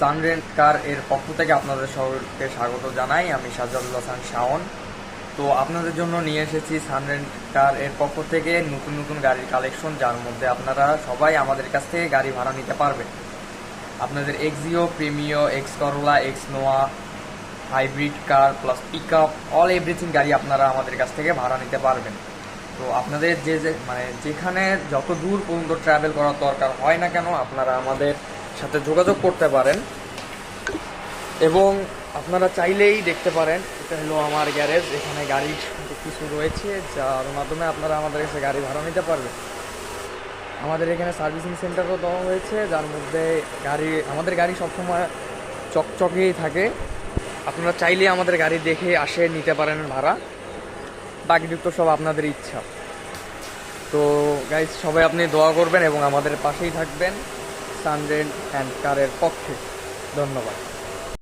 সানরেন্ট কার এর পক্ষ থেকে আপনাদের সকলকে স্বাগত জানাই। আমি সাজাদুল হাসান শাওন। তো আপনাদের জন্য নিয়ে এসেছি সানরেন্ট কার এর পক্ষ থেকে নতুন নতুন গাড়ির কালেকশন, যার মধ্যে আপনারা সবাই আমাদের কাছ থেকে গাড়ি ভাড়া নিতে পারবেন। আপনাদের Axio Premio X Corolla X Noah hybrid car plus pick up all everything গাড়ি আপনারা আমাদের কাছ থেকে ভাড়া নিতে পারবেন। তো আপনাদের যে যে মানে যেখানে যত দূর পর্যন্ত ট্রাভেল করার দরকার হয় না কেন, আপনারা আমাদের সাথে যোগাযোগ করতে পারেন। এবং আপনারা চাইলেই দেখতে পারেন, এটা হলো আমার গ্যারেজ, এখানে গাড়ি কিছু রয়েছে, যার মাধ্যমে আপনারা আমাদের কাছে গাড়ি ভাড়া নিতে পারবেন। আমাদের এখানে সার্ভিসিং সেন্টারও দেওয়া হয়েছে, যার মধ্যে গাড়ি, আমাদের গাড়ি সবসময় চকচকেই থাকে। আপনারা চাইলে আমাদের গাড়ি দেখে আসে, নিতে পারেন ভাড়া। বাকিযুক্ত সব আপনাদের ইচ্ছা। তো গাইজ সবাই আপনি দোয়া করবেন এবং আমাদের পাশেই থাকবেন। সানরেন অ্যান্ড কারের পক্ষে। ধন্যবাদ।